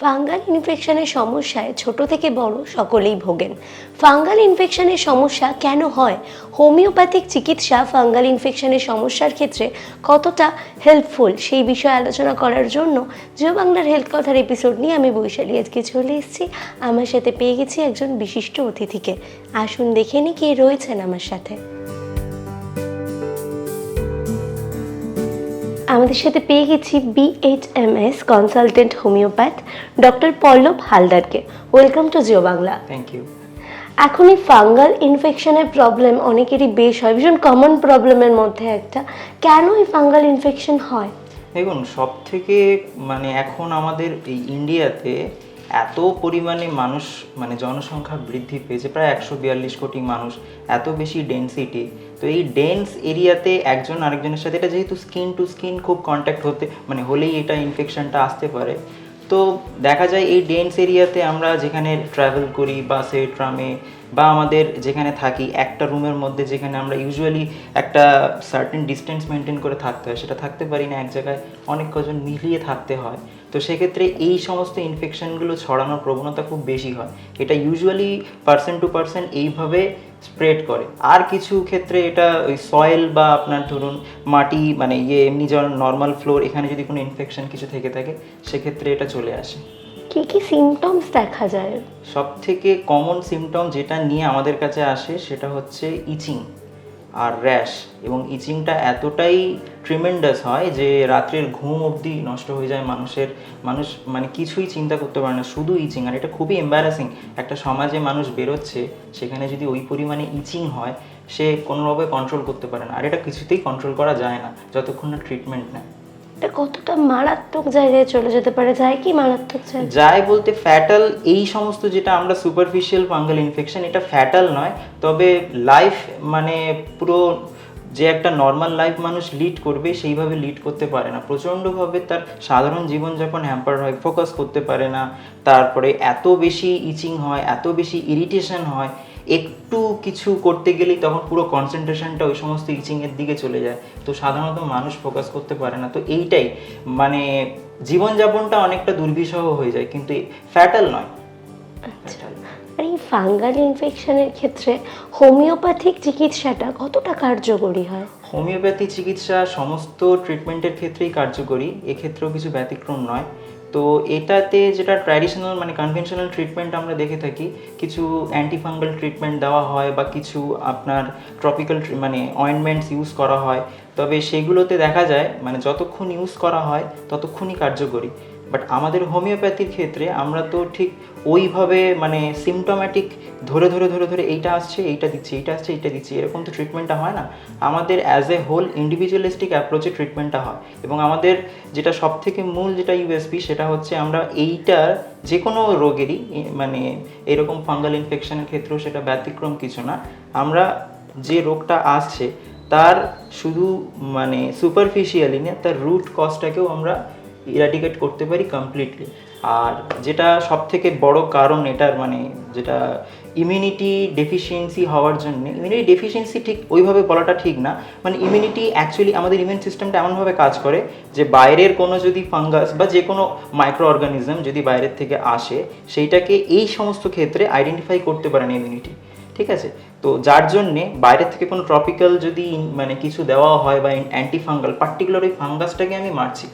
Fungal ইনফেকশনের সমস্যায় ছোট থেকে বড় সকলেই ভোগেন। ফাঙ্গাল ইনফেকশনের সমস্যা কেন হয়? হোমিওপ্যাথিক চিকিৎসা ফাঙ্গাল ইনফেকশনের সমস্যার ক্ষেত্রে কতটা হেল্পফুল সেই বিষয়ে আলোচনা করার জন্য জিও বাংলার হেলথ কথার এপিসোড নিয়ে আমি বৈশালী আজকে চলে এসেছি। আমার সাথে পেয়ে গেছি একজন বিশিষ্ট অতিথিকে। আসুন দেখে নি কে রয়েছেন আমার সাথে। আমাদের সাথে পেয়ে গেছি BHMS consultant homeopath doctor Pallab হালদারকে। Welcome to Jio Bangla thank you এখন এই ফাঙ্গাল ইনফেকশনের প্রবলেম অনেকেরই বেশ হয়। ভীষণ কমন প্রবলেমের মধ্যে একটা। কেন এই ফাঙ্গাল ইনফেকশন হয়? দেখুন সব থেকে মানে এখন আমাদের এই ইন্ডিয়াতে এত পরিমাণে মানুষ মানে জনসংখ্যা বৃদ্ধি পেয়েছে, প্রায় একশো বিয়াল্লিশ কোটি মানুষ, এত বেশি ডেন্সিটি তো এই ডেন্স এরিয়াতে একজন আরেকজনের সাথে, এটা যেহেতু স্কিন টু স্কিন খুব কন্ট্যাক্ট হতে মানে হলেই এটা ইনফেকশনটা আসতে পারে। তো দেখা যায় এই ডেন্স এরিয়াতে আমরা যেখানে ট্রাভেল করি, বাসে, ট্রামে, বা আমাদের যেখানে থাকি, একটা রুমের মধ্যে যেখানে আমরা ইউজুয়ালি একটা সার্টেন ডিস্টেন্স মেনটেন করে থাকতে হয়। সেটা থাকতে পারি না, এক জায়গায় অনেক কজন মিলিয়ে থাকতে হয়। তো সেক্ষেত্রে এই সমস্ত ইনফেকশনগুলো ছড়ানোর প্রবণতা খুব বেশি হয়। এটা ইউজুয়ালি পার্সেন্ট টু পার্সেন্ট এইভাবে স্প্রেড করে। আর কিছু ক্ষেত্রে এটা ওই সয়েল বা আপনার ধরুন মাটি মানে ইয়ে এমনি যেমন নর্মাল ফ্লোর এখানে যদি কোনো ইনফেকশন কিছু থেকে থাকে সেক্ষেত্রে এটা চলে আসে। কি কি সিমটমস দেখা যায়? সব থেকে কমন সিমটম যেটা নিয়ে আমাদের কাছে আসে সেটা হচ্ছে ইচিং আর র্যাশ এবং ইচিংটা এতটাই ট্রিমেন্ডাস হয় যে রাত্রের ঘুম অবধি নষ্ট হয়ে যায় মানুষের, মানুষ মানে কিছুই চিন্তা করতে পারে না, শুধু ইচিং। আর এটা খুবই এম্বারাসিং একটা সমাজে মানুষ বেরোচ্ছে, সেখানে যদি ওই পরিমাণে ইচিং হয়, সে কোনোভাবে কন্ট্রোল করতে পারে না। আর এটা কিছুতেই কন্ট্রোল করা যায় না, যতক্ষণ না ট্রিটমেন্ট নেয়। এটা কতটা মারাত্মক জায়গায় চলে যেতে পারে? যায় কি মারাত্মক যায় বলতে ফ্যাটাল এই সমস্ত যেটা আমরা সুপারফিশিয়াল ফাঙ্গাল ইনফেকশন এটা ফ্যাটাল নয়। তবে লাইফ মানে পুরো যে একটা নর্মাল লাইফ মানুষ লিড করবে, সেইভাবে লিড করতে পারে না। প্রচণ্ডভাবে তার সাধারণ জীবনযাপন হ্যাম্পার হয় ফোকাস করতে পারে না। তারপরে এত বেশি ইচিং হয়, এত বেশি ইরিটেশন হয় একটু কিছু করতে গেলেই তখন পুরো কনসেন্ট্রেশনটা ওই সমস্ত ইচিংয়ের দিকে চলে যায়। তো সাধারণত মানুষ ফোকাস করতে পারে না। তো এইটাই মানে জীবনযাপনটা অনেকটা দুর্বিষহ হয়ে যায় কিন্তু ফ্যাটাল নয়। আচ্ছা। আর এই ফাঙ্গাল ইনফেকশনের ক্ষেত্রে হোমিওপ্যাথিক চিকিৎসাটা কতটা কার্যকরী হয়? হোমিওপ্যাথি চিকিৎসা সমস্ত ট্রিটমেন্টের ক্ষেত্রেই কার্যকরী। এক্ষেত্রেও কিছু ব্যতিক্রম নয়। তো এটাতে যেটা ট্র্যাডিশনাল মানে কনভেনশনাল ট্রিটমেন্ট আমরা দেখে থাকি, কিছু অ্যান্টিফাঙ্গাল ট্রিটমেন্ট দেওয়া হয় বা কিছু আপনার ট্রপিক্যাল মানে অয়েন্টমেন্টস ইউজ করা হয়। তবে সেগুলোতে দেখা যায় মানে যতক্ষণ ইউজ করা হয়, ততক্ষণই কার্যকরী। বাট আমাদের হোমিওপ্যাথির ক্ষেত্রে আমরা তো ঠিক ওইভাবে মানে সিমটোম্যাটিক ধরে ধরে ধরে ধরে এইটা আসছে, এইটা দিচ্ছি, এইটা আসছে, এইটা দিচ্ছি, এরকম তো ট্রিটমেন্টটা হয় না। আমাদের অ্যাজ এ হোল ইন্ডিভিজুয়ালিস্টিক অ্যাপ্রোচে ট্রিটমেন্টটা হয়। এবং আমাদের যেটা সব থেকে মূল যেটা ইউএসপি সেটা হচ্ছে আমরা এইটার যে কোনো রোগেরই মানে এরকম ফাঙ্গাল ইনফেকশনের ক্ষেত্রেও সেটা ব্যতিক্রম কিছু না। আমরা যে রোগটা আসছে, তার শুধু মানে সুপারফিশিয়ালি না, তার রুট কজটাকেও আমরা ইরাডিকেট করতে পারি কমপ্লিটলি আর যেটা সব থেকে বড় কারণ এটার মানে যেটা ইমিউনিটি ডেফিসিয়েন্সি হওয়ার জন্য ইমিউনিটি ডেফিসিয়েন্সি ঠিক ওইভাবে বলাটা ঠিক না মানে ইমিউনিটি অ্যাকচুয়ালি আমাদের ইমিউন সিস্টেমটা এমনভাবে কাজ করে যে বাইরের কোনো যদি ফাঙ্গাস বা যে কোনো মাইক্রো অর্গানিজম যদি বাইরের থেকে আসে, সেইটাকে এই সমস্ত ক্ষেত্রে আইডেন্টিফাই করতে পারে না ইমিউনিটি ঠিক আছে? তো যার জন্যে বাইরের থেকে কোনো ট্রপিক্যাল যদি মানে কিছু দেওয়া হয় বা অ্যান্টি ফাঙ্গাল পার্টিকুলার ওই ফাঙ্গাসটাকে আমি মারছি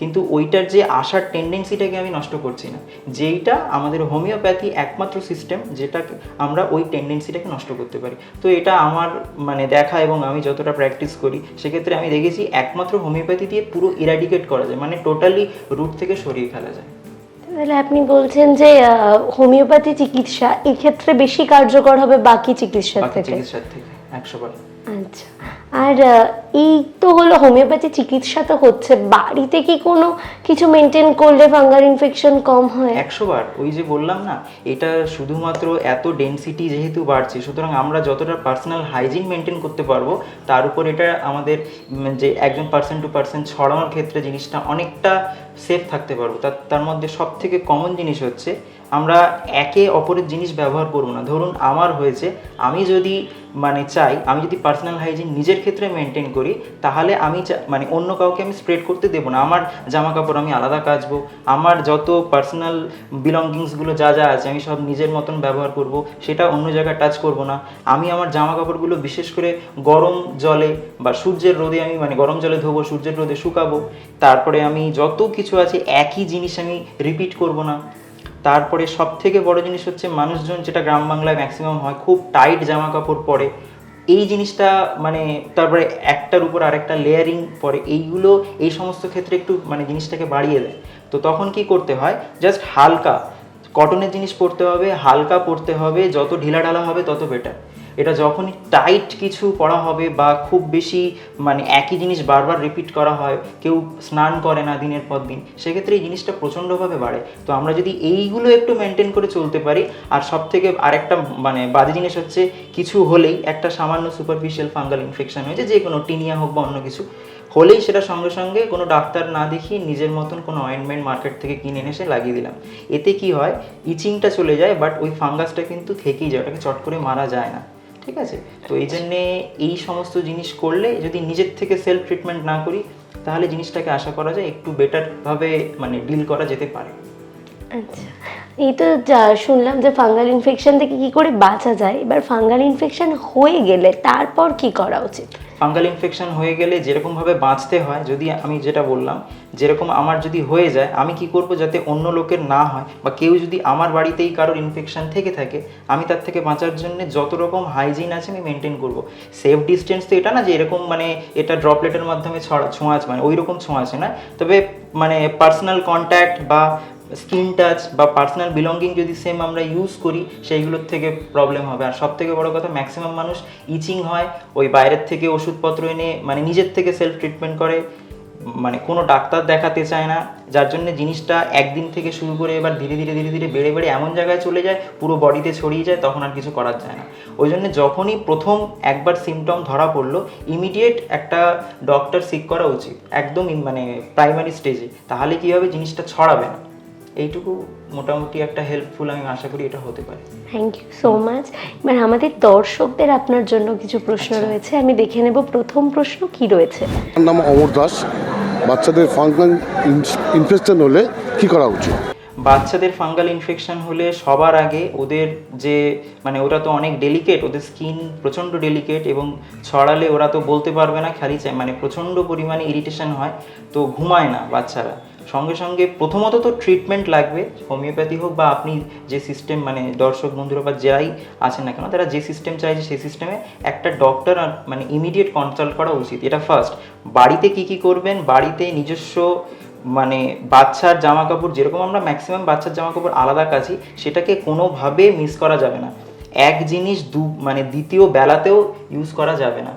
কিন্তু ওইটার যে আসার টেন্ডেন্সিটাকে আমি নষ্ট করছি না। যেইটা আমাদের হোমিওপ্যাথি একমাত্র সিস্টেম যেটা আমরা ওই টেন্ডেন্সিটাকে নষ্ট করতে পারি। তো এটা আমার মানে দেখা এবং আমি যতটা প্র্যাকটিস করি সেক্ষেত্রে আমি দেখেছি একমাত্র হোমিওপ্যাথি দিয়ে পুরো ইরাডিকেট করা যায় মানে টোটালি রুট থেকে সরিয়ে ফেলা যায়। তাহলে আপনি বলছেন যে হোমিওপ্যাথি চিকিৎসা এক্ষেত্রে বেশি কার্যকর হবে বাকি চিকিৎসার থেকে? চিকিৎসার থেকে একশো আচ্ছা। আর এই তো হলো হোমিওপ্যাথি চিকিৎসা তো হচ্ছে। বাড়িতে কি কোনো কিছু মেনটেন করলে ফাঙ্গাল ইনফেকশন কম হয়? একশো বার ওই যে বললাম না, এটা শুধুমাত্র এত ডেনসিটি যেহেতু বাড়ছে, সুতরাং আমরা যতটা পার্সোনাল হাইজিন মেনটেন করতে পারব, তার উপর এটা আমাদের যে একজন পার্সন টু পার্সন ছড়ানোর ক্ষেত্রে জিনিসটা অনেকটা সেফ থাকতে পারব। তার তার মধ্যে সব থেকে কমন জিনিস হচ্ছে আমরা একে অপরের জিনিস ব্যবহার করব না। ধরুন, আমার হয়েছে, আমি যদি মানে চাই, আমি যদি পার্সোনাল হাইজিন নিজের ক্ষেত্রে মেনটেন করি, তাহলে আমি মানে অন্য কাউকে আমি স্প্রেড করতে দেবো না। আমার জামা কাপড় আমি আলাদা কাচবো, আমার যত পার্সোনাল বিলঙ্গিংসগুলো যা যা আছে, আমি সব নিজের মতন ব্যবহার করব, সেটা অন্য জায়গায় টাচ করব না। আমি আমার জামা কাপড়গুলো বিশেষ করে গরম জলে বা সূর্যের রোদে আমি মানে গরম জলে ধোবো, সূর্যের রোদে শুকাবো, তারপরে আমি যত কিছু আছে, একই জিনিস আমি রিপিট করব না। তারপরে সব থেকে বড় জিনিস হচ্ছে মানুষজন যেটা গ্রাম বাংলায় ম্যাক্সিমাম হয়, খুব টাইট জামা কাপড় পরে। এই জিনিসটা মানে তারপরে একটার উপর আরেকটা লেয়ারিং পরে, এইগুলো, এই সমস্ত ক্ষেত্রে একটু মানে জিনিসটাকে বাড়িয়ে দেয়। তো তখন কি করতে হয়? জাস্ট হালকা কটনের জিনিস পরতে হবে, হালকা পরতে হবে, যত ঢিলা ঢালা হবে তত বেটার এটা যখনই টাইট কিছু পড়া হবে বা খুব বেশি মানে একই জিনিস বারবার রিপিট করা হয়, কেউ স্নান করে না দিনের পর দিন, সেক্ষেত্রে এই জিনিসটা প্রচণ্ডভাবে বাড়ে। তো আমরা যদি এইগুলো একটু মেনটেন করে চলতে পারি, আর সব থেকে আরেকটা মানে বাজে জিনিস হচ্ছে, কিছু হলেই একটা সামান্য সুপারফিশিয়াল ফাঙ্গাল ইনফেকশন হয়েছে যে কোনো টিনিয়া হোক বা অন্য কিছু, হলেই সেটা সঙ্গে সঙ্গে কোনো ডাক্তার না দেখিয়ে নিজের মতন কোনো অয়েন্টমেন্ট মার্কেট থেকে কিনে এনে এসে লাগিয়ে দিলাম। এতে কি হয় ইচিংটা চলে যায় বাট ওই ফাঙ্গাসটা কিন্তু থেকেই যায়, ওটাকে চট করে মারা যায় না। ঠিক আছে? তো এই জন্যে এই সমস্ত জিনিস করলে যদি নিজের থেকে সেলফ ট্রিটমেন্ট না করি, তাহলে জিনিসটাকে আশা করা যায় একটু বেটারভাবে মানে ডিল করা যেতে পারে। আচ্ছা। এই তো যা শুনলাম যে ফাঙ্গাল ইনফেকশন থেকে কি করে বাঁচা যায়। এবার ফাঙ্গাল ইনফেকশন হয়ে গেলে তারপর কি করা উচিত? ফাঙ্গাল ইনফেকশন হয়ে গেলে যেরকমভাবে বাঁচতে হয়, যদি আমি যেটা বললাম, যেরকম আমার যদি হয়ে যায়, আমি কি করব যাতে অন্য লোকের না হয় বা কেউ যদি আমার বাড়িতেই কারোর ইনফেকশন থেকে থাকে, আমি তার থেকে বাঁচার জন্য যত রকম হাইজিন আছে আমি মেনটেন করব। সেফ ডিস্টেন্স তো এটা না যে এরকম মানে এটা ড্রপলেটের মাধ্যমে ছড়া ছোঁয়াচ মানে ওই রকম ছোঁয়াচে না তবে মানে পার্সোনাল কন্ট্যাক্ট বা স্কিন টাচ বা পার্সোনাল বিলঙ্গিং যদি সেম আমরা ইউজ করি, সেইগুলোর থেকে প্রবলেম হবে। আর সব থেকে বড় কথা ম্যাক্সিমাম মানুষ ইচিং হয়, ওই বাইরের থেকে ওষুধপত্র এনে মানে নিজের থেকে সেলফ ট্রিটমেন্ট করে মানে কোনো ডাক্তার দেখাতে চায় না, যার জন্য জিনিসটা একদিন থেকে শুরু করে এবার ধীরে ধীরে ধীরে ধীরে বেড়ে বেড়ে এমন জায়গায় চলে যায়, পুরো বডিতে ছড়িয়ে যায়, তখন আর কিছু করার যায় না। ওই জন্য যখনই প্রথম একবার সিমটম ধরা পড়ল ইমিডিয়েট একটা ডক্টর সিক করা উচিত, একদম মানে প্রাইমারি স্টেজে তাহলে কি হবে? জিনিসটা ছড়াবে না। এইটুকু মোটামুটি একটা হেল্পফুল আমি আশা করি এটা হতে পারে। থ্যাংক ইউ সো মাচ এবার আমাদের দর্শকদের আপনার জন্য কিছু প্রশ্ন রয়েছে আমি দেখে নেব প্রথম প্রশ্ন কি রয়েছে। আমার নাম অমর দাস। বাচ্চাদের ফাঙ্গাল ইনফেকশন হলে কি করা উচিত? বাচ্চাদের ফাঙ্গাল ইনফেকশন হলে সবার আগে ওদের যে মানে ওরা তো অনেক ডেলিকেট ওদের স্কিন প্রচণ্ড ডেলিকেট এবং ছড়ালে ওরা তো বলতে পারবে না খালি চাই মানে প্রচণ্ড পরিমাণে ইরিটেশন হয় তো ঘুমায় না বাচ্চারা। সঙ্গে সঙ্গে প্রথমত তো ট্রিটমেন্ট লাগবে হোমিওপ্যাথি হোক বা আপনি যে সিস্টেম মানে দর্শক বন্ধুরা বা যাই আছেন না কেন, তারা যে সিস্টেম চাইছে সেই সিস্টেমে একটা ডক্টর মানে ইমিডিয়েট কনসাল্ট করা উচিত। এটা ফার্স্ট বাড়িতে কি কি করবেন? বাড়িতে নিজস্ব মানে বাচ্চার জামা কাপড় যেরকম আমরা ম্যাক্সিমাম বাচ্চার জামা কাপড় আলাদা কাছি সেটাকে কোনোভাবে মিস করা যাবে না। এক জিনিস দু মানে দ্বিতীয় বেলাতেও ইউজ করা যাবে না।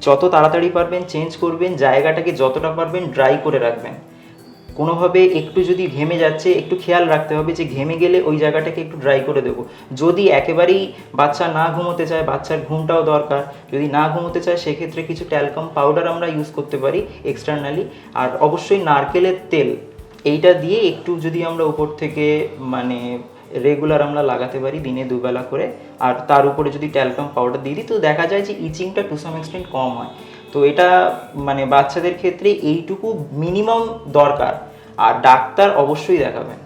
যত তাড়াতাড়ি পারবেন চেঞ্জ করবেন, জায়গাটাকে যতটা পারবেন ড্রাই করে রাখবেন। কোনোভাবে একটু যদি ঘেমে যাচ্ছে, একটু খেয়াল রাখতে হবে যে ঘেমে গেলে ওই জায়গাটাকে একটু ড্রাই করে দেবো। যদি একেবারেই বাচ্চা না ঘুমোতে চায়, বাচ্চার ঘুমটাও দরকার, যদি না ঘুমোতে চায়, সেক্ষেত্রে কিছু ট্যালকাম পাউডার আমরা ইউজ করতে পারি এক্সটার্নালি আর অবশ্যই নারকেলের তেল, এইটা দিয়ে একটু যদি আমরা উপর থেকে মানে রেগুলার আমরা লাগাতে পারি দিনে দুবেলা করে। আর তার উপরে যদি ট্যালকাম পাউডার দিয়ে দিই, তো দেখা যায় যে ইচিংটা টু সাম এক্সটেন্ট কম হয়। তো এটা মানে বাচ্চাদের ক্ষেত্রে এইটুকু মিনিমাম দরকার। আর ডাক্তার অবশ্যই দেখাবেন।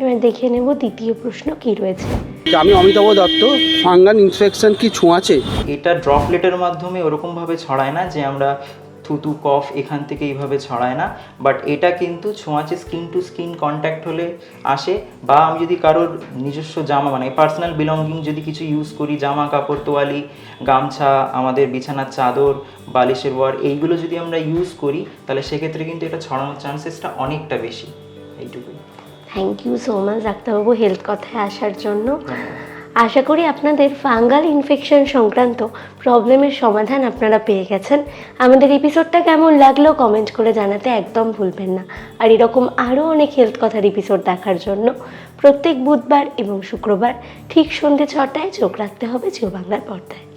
এবার দেখে নেব দ্বিতীয় প্রশ্ন কি রয়েছে। আমি অমিতাভ দত্ত ফাঙ্গাল ইনফেকশন কি ছোঁয়াচে? এটা ড্রপলেটের মাধ্যমে ওরকমভাবে ছড়ায় না যে আমরা থুতু কফ এখান থেকে এইভাবে ছড়ায় না। বাট এটা কিন্তু ছোঁয়াচে স্কিন টু স্কিন কন্ট্যাক্ট হলে আসে। বা আমি যদি কারোর নিজস্ব জামা মানে পার্সোনাল বিলঙ্গিং যদি কিছু ইউজ করি জামা কাপড় তোয়ালি গামছা আমাদের বিছানার চাদর বালিশের ওয়ার এইগুলো যদি আমরা ইউজ করি তাহলে সেক্ষেত্রে কিন্তু এটা ছড়ানোর চান্সেসটা অনেকটা বেশি। এইটুকুই। থ্যাংক ইউ সো মাচ ডাক্তারবাবু হেলথ কথায় আসার জন্য। আশা করি আপনাদের ফাঙ্গাল ইনফেকশন সংক্রান্ত প্রবলেমের সমাধান আপনারা পেয়ে গেছেন। আমাদের এপিসোডটা কেমন লাগল কমেন্ট করে জানাতে একদম ভুলবেন না। আর এরকম আরও অনেক হেলথ কথার এপিসোড দেখার জন্য প্রত্যেক বুধবার এবং শুক্রবার ঠিক সন্ধ্যে ছটায় চোখ রাখতে হবে জিও বাংলার পর্দায়।